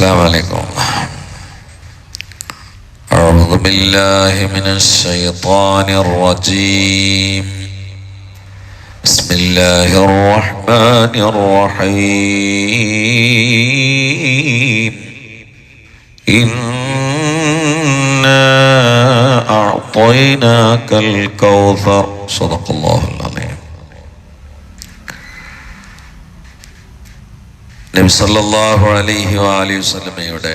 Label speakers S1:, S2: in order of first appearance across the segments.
S1: السلام عليكم. أعوذ بالله من الشيطان الرجيم. بسم الله الرحمن الرحيم. إنا أعطيناك الكوثر. صدق الله. നബ്സല്ലാഹു അലൈഹി അലൈഹി വസ്ലമയുടെ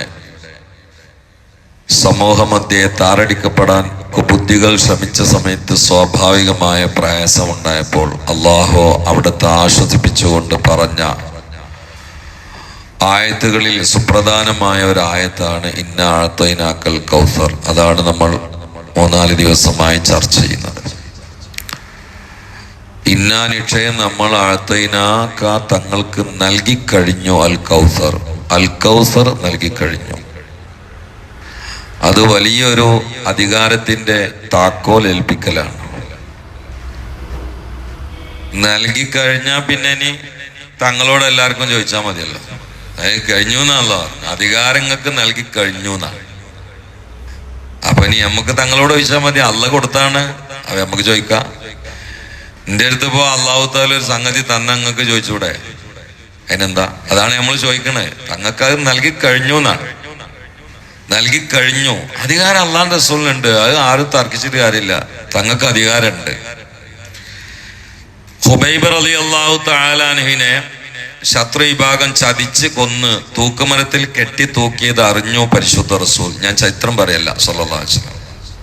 S1: സമൂഹ മധ്യയെ താറടിക്കപ്പെടാൻ ബുദ്ധികൾ ശ്രമിച്ച സമയത്ത് സ്വാഭാവികമായ പ്രയാസമുണ്ടായപ്പോൾ അള്ളാഹു അവിടുത്തെ ആശ്വസിപ്പിച്ചുകൊണ്ട് പറഞ്ഞ ആയത്തുകളിൽ സുപ്രധാനമായ ഒരു ആയത്താണ് ഇന്ന ആഴത്തൈനാക്കൽ കൗസർ. അതാണ് നമ്മൾ മൂന്നാൽ ദിവസമായി ചർച്ച ചെയ്യുന്നത്. ഇന്നാ നിക്ഷയം നമ്മൾ ആഴത്തൈനാക്ക തങ്ങൾക്ക് നൽകിക്കഴിഞ്ഞു അൽ കൗസർ അൽ കൗസർ നൽകിക്കഴിഞ്ഞു. അത് വലിയൊരു അധികാരത്തിന്റെ താക്കോൽ ഏൽപ്പിക്കലാണ് നൽകിക്കഴിഞ്ഞാ പിന്നെ ഇനി തങ്ങളോട് എല്ലാവർക്കും ചോദിച്ചാൽ മതിയല്ലോ. അത് കഴിഞ്ഞു എന്നാണല്ലോ അധികാരങ്ങൾക്ക് നൽകി കഴിഞ്ഞു എന്നാണ് അപ്പൊ ഇനി നമുക്ക് തങ്ങളോട് ചോദിച്ചാൽ മതി. അല്ല കൊടുത്താണ്. അത് നമുക്ക് ചോദിക്കാം. എന്റെ അടുത്ത് ഇപ്പോ അള്ളാഹു താല ഒരു സംഗതി തന്നെ അങ്ങക്ക് ചോദിച്ചൂടെ? അതിനെന്താ? അതാണ് നമ്മൾ ചോദിക്കണേ. തങ്ങൾക്ക് അത് നൽകി കഴിഞ്ഞു എന്നാണ്. നൽകി കഴിഞ്ഞു. അധികാരം അള്ളാന്റെ റസൂലിനുണ്ട്. അത് ആരും തർക്കിച്ചിട്ട് കാര്യമില്ല. തങ്ങൾക്ക് അധികാരമുണ്ട്. ഹുബൈബർ അലി അള്ളാഹു താലാനുഹിനെ ശത്രു വിഭാഗം ചതിച്ച് കൊന്ന് തൂക്കുമരത്തിൽ കെട്ടി തൂക്കിയത് അറിഞ്ഞു പരിശുദ്ധ റസൂൽ. ഞാൻ ചരിത്രം പറയല്ല സല്ലാ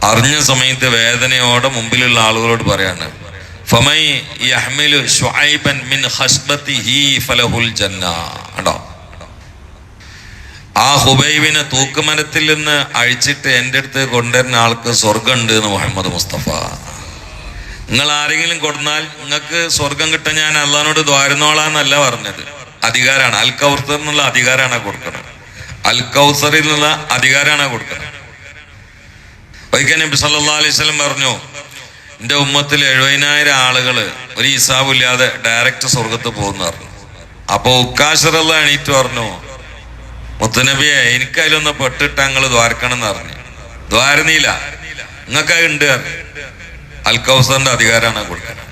S1: അറിഞ്ഞ സമയത്ത് വേദനയോടെ മുമ്പിലുള്ള ആളുകളോട് പറയാണ്. കണ്ടോ? ആ ഹുബൈബിനെ തൂക്കുമരത്തിൽ നിന്ന് അഴിച്ചിട്ട് എന്റെ അടുത്ത് കൊണ്ടുവരുന്ന ആൾക്ക് സ്വർഗമുണ്ട് എന്ന് മുഹമ്മദ് മുസ്തഫ. നിങ്ങൾ ആരെങ്കിലും കൊടുന്നാൽ നിങ്ങൾക്ക് സ്വർഗം കിട്ടാൻ ഞാൻ അള്ളഹാനോട് ദ്വാരുന്നോളാന്നല്ല പറഞ്ഞത്. അധികാരമാണ് അൽ കൗസർ എന്നുള്ള അധികാരമാണ് കൊടുക്കുന്നത്. അൽ കൗസറിൽ നിന്നുള്ള അധികാരമാണ് കൊടുക്കുന്നത്. ഒരിക്കൽ നബി സല്ലാ അലൈഹി വസല്ലം പറഞ്ഞു എന്റെ ഉമ്മത്തിൽ എഴുപതിനായിരം ആളുകൾ ഒരു ഹിസാബില്ലാതെ ഡയറക്റ്റ് സ്വർഗത്ത് പോകുന്നു പറഞ്ഞു. അപ്പൊ ഉക്കാശറല്ല എണീറ്റ് പറഞ്ഞു മുത്തുനബിയെ എനിക്ക് അതിലൊന്ന് പെട്ടിട്ട് ഞങ്ങൾ ദ്വാരക്കണം എന്ന് പറഞ്ഞു. ദ്വാരനീല നിങ്ങൾക്ക് ഉണ്ട് അൽക്കൗസറിന്റെ അൽ കൗസറിന്റെ അധികാരമാണ് കൊടുക്കുന്നത്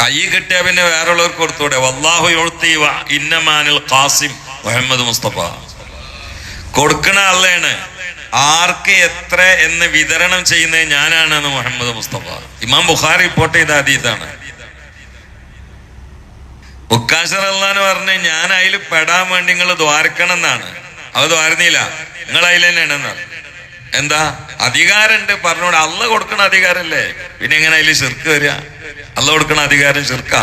S1: കൈ കിട്ടിയ പിന്നെ വേറെയുള്ളവർക്ക് കൊടുത്തൂടെ വല്ലാഹു ഖാസിം മുഹമ്മദ് മുസ്തഫ. കൊടുക്കണ അല്ലാണ് ആർക്ക് എത്ര എന്ന് വിതരണം ചെയ്യുന്നത് ഞാനാണെന്ന് മുഹമ്മദ് മുസ്തഫ. ഇമാം ബുഖാരി റിപ്പോർട്ട് ചെയ്ത അതീതാണ് ഉക്കാശർ അള്ളാന്ന് പറഞ്ഞ് ഞാൻ അതിൽ പെടാൻ വേണ്ടി നിങ്ങൾ ദ്വാരക്കണം എന്നാണ്. അവ ദ്വാരുന്നില്ല. നിങ്ങൾ അതിൽ തന്നെയാണെന്നാണ് എന്താ? അധികാരമുണ്ട്. പറഞ്ഞോട് അല്ല കൊടുക്കണ അധികാരല്ലേ പിന്നെ എങ്ങനെ അതിൽ ചെറുക്ക് വരിക? അല്ല കൊടുക്കണ അധികാരം ചെറുക്ക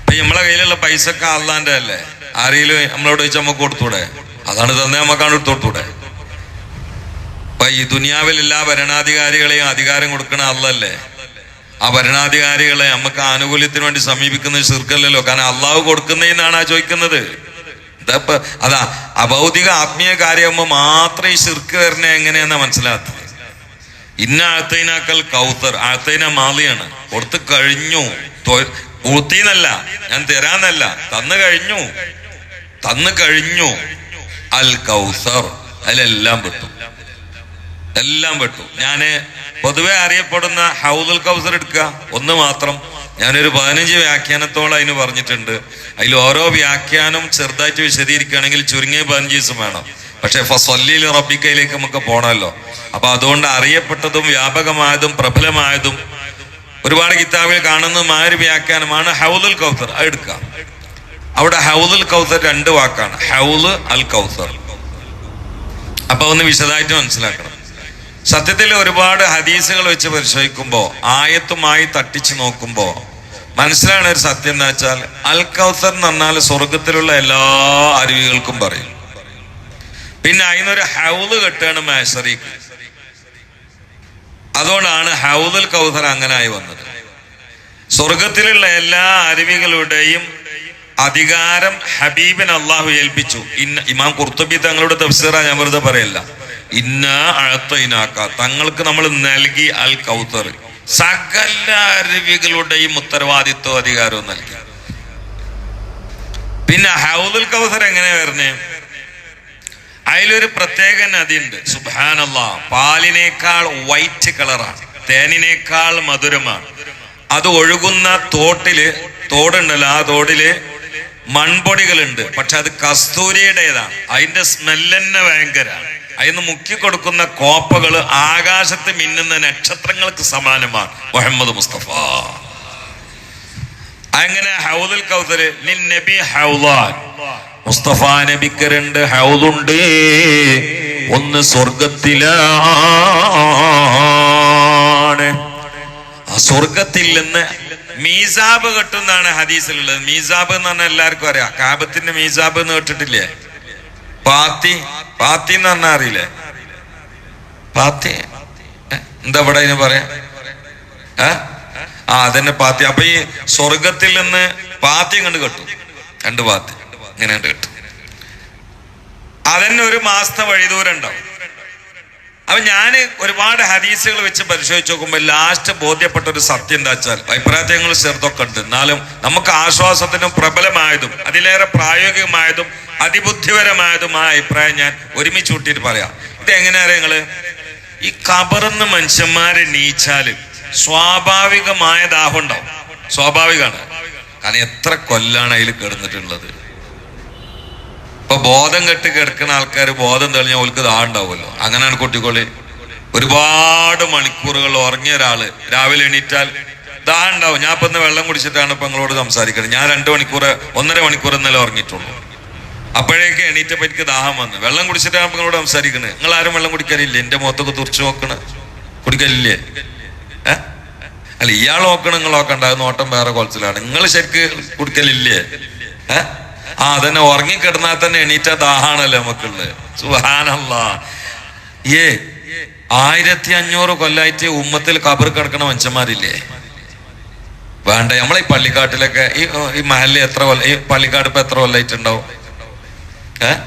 S1: അപ്പൊ നമ്മളെ കയ്യിലുള്ള പൈസ ഒക്കെ അള്ളാന്റെ അല്ലേ? ആരെങ്കിലും നമ്മളോട് ചോദിച്ചാൽ നമുക്ക് കൊടുത്തൂടെ? അതാണ് തന്നെ നമുക്കാണ് എടുത്തു അപ്പൊ ഈ ദുനിയാവിൽ എല്ലാ ഭരണാധികാരികളെയും അധികാരം കൊടുക്കണ അല്ലല്ലേ ആ ഭരണാധികാരികളെ നമുക്ക് ആനുകൂല്യത്തിന് വേണ്ടി സമീപിക്കുന്നത് ചെറുക്കല്ലല്ലോ കാരണം അള്ളാഹു കൊടുക്കുന്നതെന്നാണ് ആ ചോദിക്കുന്നത്. ഇതപ്പോ അതാ അഭൗതിക ആത്മീയ കാര്യമാകുമ്പോ മാത്രം ഈ ശിർക്ക് വരണേ എങ്ങനെയെന്നാ മനസ്സിലാത്തത് ഇന്ന ആഴ്ത്തൈനാക്കൽ കൗത്തർ ആഴ്ത്തൈന മാലിയാണ് കൊടുത്ത് കഴിഞ്ഞു. കൂത്തിന്നല്ല ഞാൻ തരാന്നല്ല തന്നു കഴിഞ്ഞു. തന്നു കഴിഞ്ഞു. അൽ കൗസർ അതിലെല്ലാം പെട്ടു. എല്ലാം വെട്ടു ഞാൻ പൊതുവെ അറിയപ്പെടുന്ന ഹൗദുൽ കൗസർ എടുക്കുക ഒന്ന് മാത്രം. ഞാനൊരു പതിനഞ്ച് വ്യാഖ്യാനത്തോളം അതിന് പറഞ്ഞിട്ടുണ്ട്. അതിൽ ഓരോ വ്യാഖ്യാനം ചെറുതായിട്ട് വിശദീകരിക്കുകയാണെങ്കിൽ ചുരുങ്ങിയ പതിനഞ്ച് ദിവസം വേണം. പക്ഷെ ഫസ്വല്ലിൽ റബിക്കയിലേക്ക് നമുക്ക് പോണല്ലോ അപ്പൊ അതുകൊണ്ട് അറിയപ്പെട്ടതും വ്യാപകമായതും പ്രബലമായതും ഒരുപാട് കിതാബിൽ കാണുന്നതുമായ ഒരു വ്യാഖ്യാനമാണ് ഹൗദുൽ കൗസർ. എടുക്കുക അവിടെ ഹൗദുൽ കൗസർ രണ്ട് വാക്കാണ്. ഹൗദ് അൽ കൗസർ. അപ്പൊ ഒന്ന് വിശദമായിട്ട് മനസ്സിലാക്കണം. സത്യത്തിൽ ഒരുപാട് ഹദീസുകൾ വെച്ച് പരിശോധിക്കുമ്പോൾ ആയത്തുമായി തട്ടിച്ചു നോക്കുമ്പോൾ മനസ്സിലാണ് ഒരു സത്യം എന്ന് വെച്ചാൽ അൽ കൗസർ എന്ന് പറഞ്ഞാൽ സ്വർഗത്തിലുള്ള എല്ലാ അരുവികൾക്കും പറയും. പിന്നെ അതിനൊരു ഹൗദ് കെട്ടാണ് മാഷറിക്ക് അതുകൊണ്ടാണ് ഹൗദുൽ കൗസർ അങ്ങനെ ആയി വന്നത്. സ്വർഗത്തിലുള്ള എല്ലാ അരുവികളുടെയും അധികാരം ഹബീബിൻ അള്ളാഹു ഏൽപ്പിച്ചു. ഇന്ന ഇമാം കുർത്തുബി തങ്ങളുടെ തഫ്സീറ ഞാൻ വെറുതെ പറയല്ല. ഇന്ന അഴത്തൈനാക്ക. തങ്ങൾക്ക് നമ്മൾ നൽകി അൽ കൗത്തർ സകല അരുവികളുടെയും ഉത്തരവാദിത്വ അധികാരവും നൽകി. പിന്നെ ഹൗദുൽ കൗസർ എങ്ങനെ വരുന്നേ? അതിലൊരു പ്രത്യേക നദി ഉണ്ട് സുബാനല്ല പാലിനേക്കാൾ വൈറ്റ് കളറാണ് തേനിനേക്കാൾ മധുരമാണ്. അത് ഒഴുകുന്ന തോട്ടിൽ തോടുണ്ടല്ലോ ആ തോടിൽ മൺപൊടികളുണ്ട്. പക്ഷെ അത് കസ്തൂരിയുടേതാണ്. അതിന്റെ സ്മെല്ല് തന്നെ ഭയങ്കരമാണ്. അതിന് മുക്കി കൊടുക്കുന്ന കോപ്പകൾ ആകാശത്ത് മിന്നുന്ന നക്ഷത്രങ്ങൾക്ക് സമാനമാണ്. മുഹമ്മദ് മുസ്തഫ. അങ്ങനെ ഹൗദുൽ കൗതര് നബി ഹൗലാൻ മുസ്തഫ നബിക്ക് രണ്ട് ഹൗദുണ്ട്. ഒന്ന് സ്വർഗത്തിലാണ്. ആ സ്വർഗത്തിൽ നിന്ന് മീസാബ് കെട്ടുന്നാണ് ഹദീസിലുള്ളത്. മീസാബ് എന്ന് പറഞ്ഞാൽ എല്ലാവർക്കും അറിയാം. കാബത്തിന്റെ മീസാബ് എന്ന് കേട്ടിട്ടില്ലേ? പാത്തി പാത്തി എന്ന് പറഞ്ഞാൽ അറിയില്ലേ? പാത്തി? എന്താ ഇവിടെ ഇതിന് പറയാ? ആ അതന്നെ പാത്തി. അപ്പൊ ഈ സ്വർഗത്തിൽ നിന്ന് പാത്തി കണ്ട് കെട്ടും. രണ്ട് പാത്തി. ഇങ്ങനെ കണ്ട് കെട്ടും. അതന്നെ ഒരു മാസത്തെ വഴിദൂരം ഉണ്ടാവും. അപ്പൊ ഞാൻ ഒരുപാട് ഹദീസുകൾ വെച്ച് പരിശോധിച്ച് നോക്കുമ്പോൾ ലാസ്റ്റ് ബോധ്യപ്പെട്ട ഒരു സത്യം എന്താ വെച്ചാൽ അഭിപ്രായങ്ങൾ ചെറുതൊക്കെ ഉണ്ട് എന്നാലും നമുക്ക് ആശ്വാസത്തിനും പ്രബലമായതും അതിലേറെ പ്രായോഗികമായതും അതിബുദ്ധിപരമായതുമായ അഭിപ്രായം ഞാൻ ഒരുമിച്ച് കൂട്ടിയിട്ട് പറയാം. ഇത് എങ്ങനെയാ നിങ്ങൾ? ഈ കബറന്ന് മനുഷ്യന്മാരെ നീച്ചാൽ സ്വാഭാവികമായ ദാഹം ഉണ്ടാവും. സ്വാഭാവികമാണ്. കാരണം എത്ര കൊല്ലാണ് അതിൽ കിടന്നിട്ടുള്ളത്. ഇപ്പൊ ബോധം കെട്ട് കിടക്കുന്ന ആൾക്കാർ ബോധം തെളിഞ്ഞ ഓൽക്ക് ദാ ഉണ്ടാവുമല്ലോ അങ്ങനെയാണ് കുട്ടിക്കോളി ഒരുപാട് മണിക്കൂറുകൾ ഉറങ്ങിയ ഒരാൾ രാവിലെ എണീറ്റാൽ ദാ ഉണ്ടാവും ഞാൻ ഇപ്പൊ ഇന്ന് വെള്ളം കുടിച്ചിട്ടാണ് ഇപ്പൊ നിങ്ങളോട് സംസാരിക്കുന്നത് ഞാൻ രണ്ട് മണിക്കൂർ ഒന്നര മണിക്കൂർ ഇന്നലെ ഉറങ്ങിയിട്ടുള്ളൂ. അപ്പോഴേക്ക് എണീറ്റപ്പോ എനിക്ക് ദാഹം വന്നു. വെള്ളം കുടിച്ചിട്ടാണ് നിങ്ങളോട് സംസാരിക്കുന്നത് നിങ്ങൾ ആരും വെള്ളം കുടിക്കാനില്ലേ? എന്റെ മുഖത്തൊക്കെ തുറച്ചു നോക്കണ്. കുടിക്കലില്ലേ? അല്ല ഇയാൾ നോക്കണം നിങ്ങൾ നോക്കണ്ട. നോട്ടം വേറെ കുളത്തിലാണ് നിങ്ങൾ ശരിക്ക് കുടിക്കലില്ലേ? ഏ? ആ അതന്നെ ഉറങ്ങിക്കിടന്നാൽ തന്നെ എണീറ്റ ദാഹാണല്ലോ നമുക്കുള്ളത് സുഹാനല്ല ഏ ആയിരത്തി അഞ്ഞൂറ് കൊല്ലായിട്ട് ഉമ്മത്തിൽ കബർ കിടക്കണ മനുഷ്യന്മാരില്ലേ? വേണ്ട നമ്മളെ ഈ പള്ളിക്കാട്ടിലൊക്കെ ഈ ഈ മഹലിൽ എത്ര കൊല്ലം ഈ പള്ളിക്കാട് ഇപ്പൊ എത്ര കൊല്ലായിട്ടുണ്ടാവും? ഏഹ്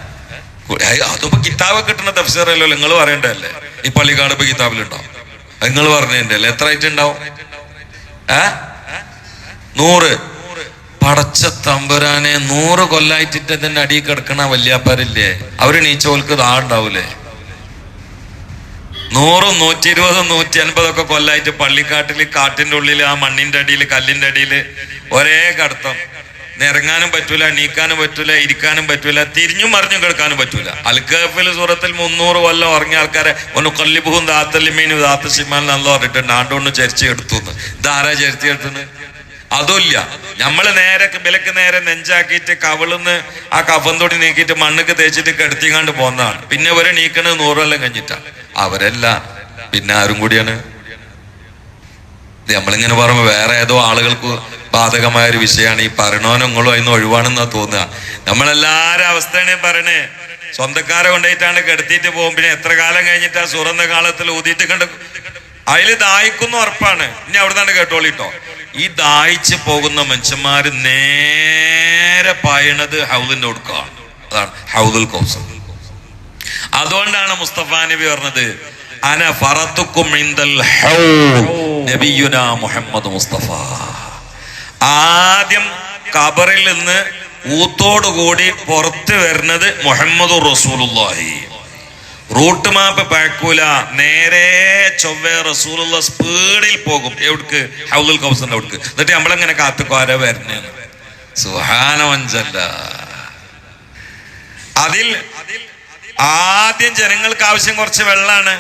S1: അതിപ്പോ കിതാബ് കിട്ടുന്ന തഫ്സീറല്ലോ നിങ്ങൾ പറയണ്ടല്ലേ ഈ പള്ളിക്കാട് ഇപ്പൊ കിതാബിലുണ്ടാവും നിങ്ങൾ പറഞ്ഞതിന്റെ അല്ലേ എത്ര ആയിട്ടുണ്ടാവും? ഏ? നൂറ്. പടച്ച തമ്പുരാനെ നൂറ് കൊല്ലായിട്ടിട്ട് തന്നെ അടിയിൽ കിടക്കണ വല്യാപ്പാരില്ലേ? അവർ നീച്ചോൽക്ക് താണ്ടാവൂലേ നൂറും നൂറ്റി ഇരുപതും നൂറ്റി അൻപതൊക്കെ കൊല്ലായിട്ട് പള്ളിക്കാട്ടിൽ കാട്ടിന്റെ ഉള്ളിൽ ആ മണ്ണിന്റെ അടിയിൽ കല്ലിന്റെ അടിയിൽ ഒരേ കടത്തം. നിറങ്ങാനും പറ്റൂല നീക്കാനും പറ്റൂല ഇരിക്കാനും പറ്റൂല തിരിഞ്ഞും മറിഞ്ഞും കിടക്കാനും പറ്റൂല. അൽക്കഫിൽ സൂറത്തിൽ മുന്നൂറ് കൊല്ലം ഉറങ്ങിയ ആൾക്കാരെ ഒന്ന് കൊല്ലിപ്പും ദാത്തല്ലിമീനും ദാത്ത സിമാൻ നല്ല പറഞ്ഞിട്ടുണ്ട് ആണ്ടോണ്ട് ചരിച്ചെടുത്തു ഇതാരാ ചരിച്ച് എടുത്തുന്നത് അതുമില്ല നമ്മൾ നേരെ വിലക്ക് നേരെ നെഞ്ചാക്കിയിട്ട് കവിളുന്ന് ആ കഫന്തൊടി നീക്കിയിട്ട് മണ്ണൊക്കെ തേച്ചിട്ട് കെടുത്തിങ്ങാണ്ട് പോന്നതാണ്. പിന്നെ ഇവരെ നീക്കണത് നൂറെല്ലാം കഴിഞ്ഞിട്ടാ. അവരല്ല. പിന്നെ ആരും കൂടിയാണ്. നമ്മളിങ്ങനെ പറയുമ്പോ വേറെ ഏതോ ആളുകൾക്ക് ബാധകമായ ഒരു വിഷയമാണ് ഈ പറയണോനങ്ങളും അതിന് ഒഴിവാണെന്നാ തോന്നുക. നമ്മളെല്ലാരും അവസ്ഥയാണ് പറയണേ. സ്വന്തക്കാരെ കൊണ്ടുപോയിട്ടാണ് കെടുത്തിട്ട് പോകും. പിന്നെ എത്ര കാലം കഴിഞ്ഞിട്ട് ആ സുറന്ന കാലത്തിൽ ഊതിയിട്ട് കണ്ട് അതിൽ ദാഹിക്കുന്ന ഉറപ്പാണ്. ഇനി അവിടുന്നാണ് കേട്ടോളിട്ടോ. ഈ ദാഹിച്ച് പോകുന്ന മനുഷ്യന്മാര് നേരെ പായണത് ഹൗദിന്റെ ഒടുക്കാണ് അതാണ് ഹൗദുൽ കൗസർ. അതുകൊണ്ടാണ് മുസ്തഫ നബി പറഞ്ഞത് അന ഫറത്തുക്കും മുഹമ്മദ് മുസ്തഫ. ആദ്യം കബറിൽ നിന്ന് ഊത്തോടുകൂടി പുറത്ത് വരുന്നത് മുഹമ്മദ് റസൂലുള്ളാഹി. റൂട്ട് മാപ്പ് പഴക്കൂല. നേരെ ചൊവ്വേ റസൂലുള്ള സ്പീഡിൽ പോകും. എവിടേക്ക്? ഹൗദുൽ കൗസറിന്റെ അവിടേക്ക്. എന്നിട്ട് നമ്മളെങ്ങനെ കാത്തുക്കോര വരുന്നേന്ന് സുഹാനവഞ്ചല്ല അതിൽ ആദ്യം ജനങ്ങൾക്ക് ആവശ്യം കുറച്ച് വെള്ളമാണ്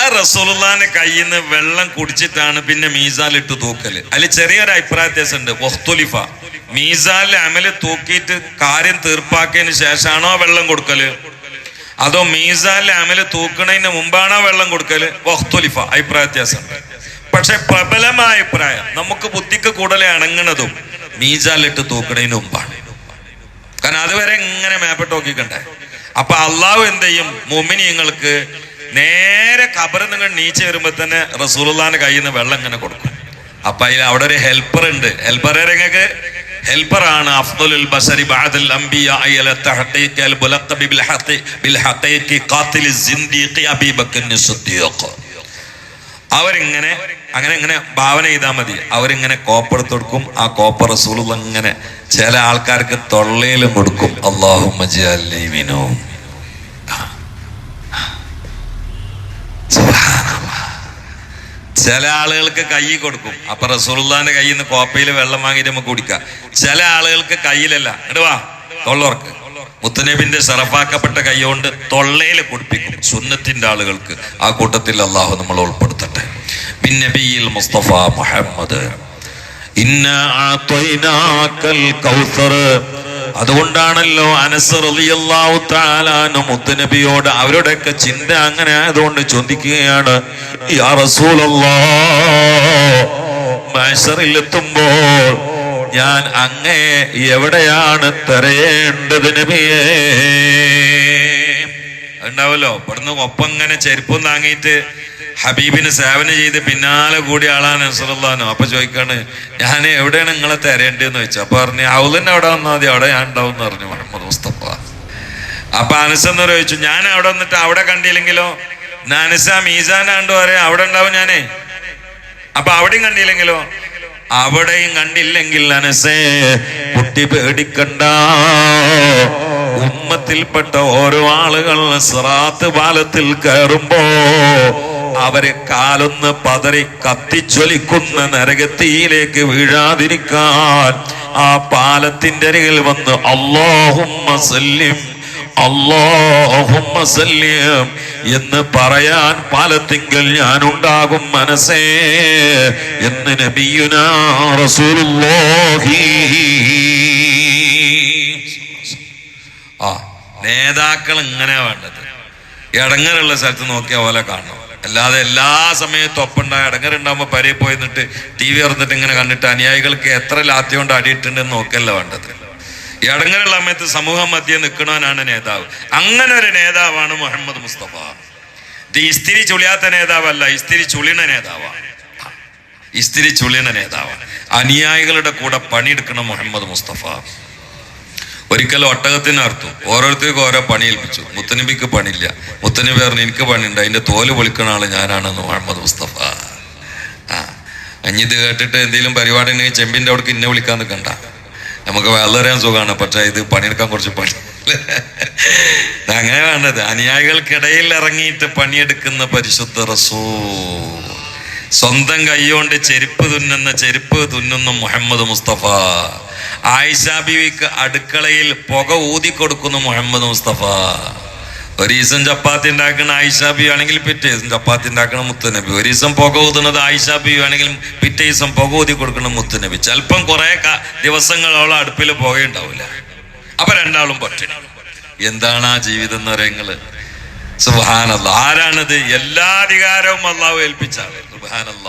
S1: ആ റസൂലുള്ളാന്റെ കയ്യിൽ നിന്ന് വെള്ളം കുടിച്ചിട്ടാണ് പിന്നെ മീസാലിട്ട് തൂക്കൽ. അതിൽ ചെറിയൊരു അഭിപ്രായ വ്യത്യാസം ഉണ്ട് വഖ്തുലിഫ. മീസാലിൽ അമൽ തൂക്കിയിട്ട് കാര്യം തീർപ്പാക്കിയതിന് ശേഷമാണോ വെള്ളം കൊടുക്കൽ? അതോ മീസാലിൽ അമൽ തൂക്കണതിന് മുമ്പാണോ വെള്ളം കൊടുക്കൽ? വഖ്തുലിഫ അഭിപ്രായ വ്യത്യാസം. പക്ഷെ പ്രബലമായ അഭിപ്രായം നമുക്ക് ബുദ്ധിക്ക് കൂടുതൽ അണങ്ങണതും മീസാലിട്ട് തൂക്കണതിന് മുമ്പാണ്. കാരണം അതുവരെ ഇങ്ങനെ മേപ്പിട്ട് നോക്കിക്കണ്ടേ? അപ്പൊ അള്ളാഹു എന്ത് ചെയ്യും? മുമിനിയങ്ങൾക്ക് നേരെ കബറിൽ നിങ്ങൾ നീച്ച് വരുമ്പോ തന്നെ റസൂലുള്ളാന്റെ കയ്യിൽ നിന്ന് വെള്ളം ഇങ്ങനെ കൊടുക്കും. അപ്പൊ അതിൽ അവിടെ ഒരു ഹെൽപ്പർ ഉണ്ട്. ഹെൽപ്പർ നിങ്ങൾക്ക്? ഹെൽപ്പർ ആണ് അഫ്ദുൽ ബസരി ബഅദൽ അംബിയ അയല തഹഖീഖ് അൽ ബിൽ ഹഖി ബിൽ ഹഖീഖി ഖാതിൽ സിന്ദീഖി അബീ ബക്കർ സിദ്ദീഖ്. അവരിങ്ങനെ അങ്ങനെ ഇങ്ങനെ ഭാവന ചെയ്താൽ മതി. അവരിങ്ങനെ കോപ്പെടുത്ത് കൊടുക്കും ആ കോപ്പർ റസൂലുള്ള ഇങ്ങനെ ചില ആൾക്കാർക്ക് തൊള്ളയിലും കൊടുക്കും. അള്ളാഹു ചില ആളുകൾക്ക് കൈ കൊടുക്കും. അപ്പൊ റസൂലുള്ളാന്റെ കയ്യിൽ നിന്ന് കോപ്പയിൽ വെള്ളം വാങ്ങിയിട്ട് നമുക്ക് കുടിക്കാം. ചില ആളുകൾക്ക് കയ്യിലല്ല. വാ. തൊള്ളോർക്ക് മുത്തനബിന്റെ ശറഫാക്കപ്പെട്ട കൈ കൊണ്ട് തൊള്ളയിൽ കുടിപ്പിക്കും. സുന്നത്തിന്റെ ആളുകൾക്ക് ആ കൂട്ടത്തിൽ അള്ളാഹു നമ്മൾ ഉൾപ്പെടുത്തട്ടെ. ബിൻ നബിയിൽ മുസ്തഫ മുഹമ്മദ്. ഇന്ന അതുകൊണ്ടാണല്ലോ അനസ് റളിയല്ലാഹു തആല അൻഹു മുത്തുനബിയോട് അവരുടെയൊക്കെ ചിന്ത അങ്ങനെ ആയതുകൊണ്ട് ചോദിക്കുകയാണ് യാ ഞാൻ അങ്ങേ എവിടെയാണ് തെരയേണ്ടത് നബിയേ? ഉണ്ടാവല്ലോ. ഇവിടുന്ന് ഒപ്പം ഇങ്ങനെ ചെരുപ്പും താങ്ങിയിട്ട് ഹബീബിന് സേവന ചെയ്ത് പിന്നാലെ കൂടിയ ആളാണ് നസറുല്ലാനോ. അപ്പൊ ചോദിക്കാണ് ഞാൻ എവിടെയാണ് നിങ്ങളെ തരേണ്ടതെന്ന് വെച്ചു അപ്പൊ പറഞ്ഞു ഔലിന്റെ അവിടെ വന്നാൽ മതി അവിടെ ഞാൻ ഉണ്ടാവും എന്ന് പറഞ്ഞു മുഹമ്മദ് മുസ്തഫ. അപ്പൊ അനസെന്ന് ചോദിച്ചു ഞാൻ അവിടെ വന്നിട്ട് അവിടെ കണ്ടില്ലെങ്കിലോ? അനസ മീസാൻ കണ്ടു പറയാം അവിടെ ഉണ്ടാവും ഞാനേ. അപ്പൊ അവിടെയും കണ്ടില്ലെങ്കിലോ? അവിടെയും കണ്ടില്ലെങ്കിൽ അനസേ കുട്ടി പേടിക്കണ്ട. ഉമ്മത്തിൽപ്പെട്ട ഓരോ ആളുകൾ സ്രാത്ത് പാലത്തിൽ കയറുമ്പോ അവരെ കാലൊന്ന് പതറി കത്തിജ്വലിക്കുന്ന നരകത്തിയിലേക്ക് വീഴാതിരിക്കാൻ ആ പാലത്തിന്റെ അരികിൽ വന്ന് അള്ളാഹുമ്മ സല്ലിം അല്ലാഹുമ്മ സല്ലിം എന്ന് പറയാൻ പാലത്തിങ്കൽ ഞാൻ ഉണ്ടാകും മനസ്സേ എന്ന് നബിയുനാ ആ നേതാക്കൾ ഇങ്ങനെ വേണ്ടത്. ഇടങ്ങനെയുള്ള സ്ഥലത്ത് നോക്കിയ പോലെ കാണണം. അല്ലാതെ എല്ലാ സമയത്തും ഒപ്പുണ്ടായ ഇടങ്ങറുണ്ടാകുമ്പോൾ പരേ പോയി നിന്നിട്ട് ടി വി ഇറന്നിട്ട് ഇങ്ങനെ കണ്ടിട്ട് അനുയായികൾക്ക് എത്ര ലാത്തി കൊണ്ട് അടിയിട്ടുണ്ടെന്ന് നോക്കല്ല വേണ്ടത്. ഇടങ്ങറുള്ള സമയത്ത് സമൂഹം മധ്യം നിൽക്കണവനാണ് നേതാവ്. അങ്ങനെ ഒരു നേതാവാണ് മുഹമ്മദ് മുസ്തഫ. ഇത് ഇസ്തിരി ചുളിയാത്ത നേതാവല്ല ഇസ്തിരി ചുളിണ നേതാവാണ് ഇസ്തിരി ചുളിണ നേതാവാണ് അനുയായികളുടെ കൂടെ പണിയെടുക്കണം മുഹമ്മദ് മുസ്തഫ. ഒരിക്കൽ ഒട്ടകത്തിനർത്തും ഓരോരുത്തർക്കും ഓരോ പണി ഏൽപ്പിച്ചു. മുത്തനബിക്ക് പണിയില്ല. മുത്തനബി പറഞ്ഞു എനിക്ക് പണിയുണ്ട്. അതിന്റെ തോൽ പൊളിക്കുന്ന ആൾ ഞാനാണെന്ന് മുഹമ്മദ് മുസ്തഫ. ആ. അഞ്ഞിത് കേട്ടിട്ട് എന്തെങ്കിലും പരിപാടി ഉണ്ടെങ്കിൽ ചെമ്പിന്റെ അവിടേക്ക് ഇന്നെ വിളിക്കാൻ നിൽക്കണ്ട. നമുക്ക് വളരെ സുഖമാണ്. പക്ഷെ ഇത് പണിയെടുക്കാൻ കുറച്ച് പണി. അങ്ങനെ വേണ്ടത്. അനുയായികൾക്കിടയിൽ ഇറങ്ങിയിട്ട് പണിയെടുക്കുന്ന പരിശുദ്ധ റസൂ സ്വന്തം കൈകൊണ്ട് ചെരുപ്പ് തുന്നുന്ന ചെരുപ്പ് തുന്നുന്ന മുഹമ്മദ് മുസ്തഫ. ആയിഷ ബീവിക്ക് അടുക്കളയിൽ പുക ഊതി കൊടുക്കുന്നു മുഹമ്മദ് മുസ്തഫ. ഒരു ദിവസം ചപ്പാത്തി ഉണ്ടാക്കുന്ന ആയിഷ ബി ആണെങ്കിൽ പിറ്റേ ദിവസം ചപ്പാത്തി ഉണ്ടാക്കുന്ന മുത്തുനബി. ഒരു ദിവസം പുക ഊതുന്നത് ആയിഷ ബി ആണെങ്കിൽ പിറ്റേ ദിവസം പുക ഊതി കൊടുക്കുന്ന മുത്തുനബി. ചിലപ്പം കുറെ ദിവസങ്ങളോളം അടുപ്പിൽ പുകയുണ്ടാവില്ല. അപ്പൊ രണ്ടാളും പറ്റും എന്താണ് ആ ജീവിതം എന്ന് പറയുന്നത്? സുബാനല്ല ആരാണിത്? എല്ലാ അധികാരവും അള്ളാഹു ഏൽപ്പിച്ചാണ്. സുബാനല്ല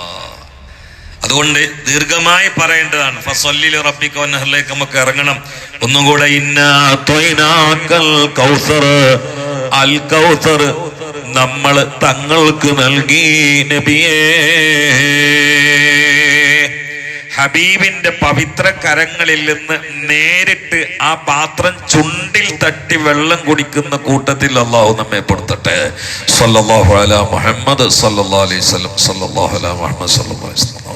S1: അതുകൊണ്ട് ദീർഘമായി പറയേണ്ടതാണ്. ഫസല്ലിൽ റബ്ബിക്ക് വന്നഹറിലേക്ക് നമുക്ക് ഇറങ്ങണം. ഒന്നും കൂടെ ഇന്ന നമ്മൾ തങ്ങൾക്ക് നൽകി നബിയേ. ഹബീബിന്റെ പവിത്ര കരങ്ങളിൽ നിന്ന് നേരിട്ട് ആ പാത്രം ചുണ്ടിൽ തട്ടി വെള്ളം കുടിക്കുന്ന കൂട്ടത്തിൽ അള്ളാഹു നമ്മെ പെടുത്തട്ടെ സല്ലാഹു അല മുഹമ്മദ് സല്ലാ അലൈഹി സ്വലം സല്ലാഹു അല മുഹമ്മദ് സല്ലാ വസല്ലം.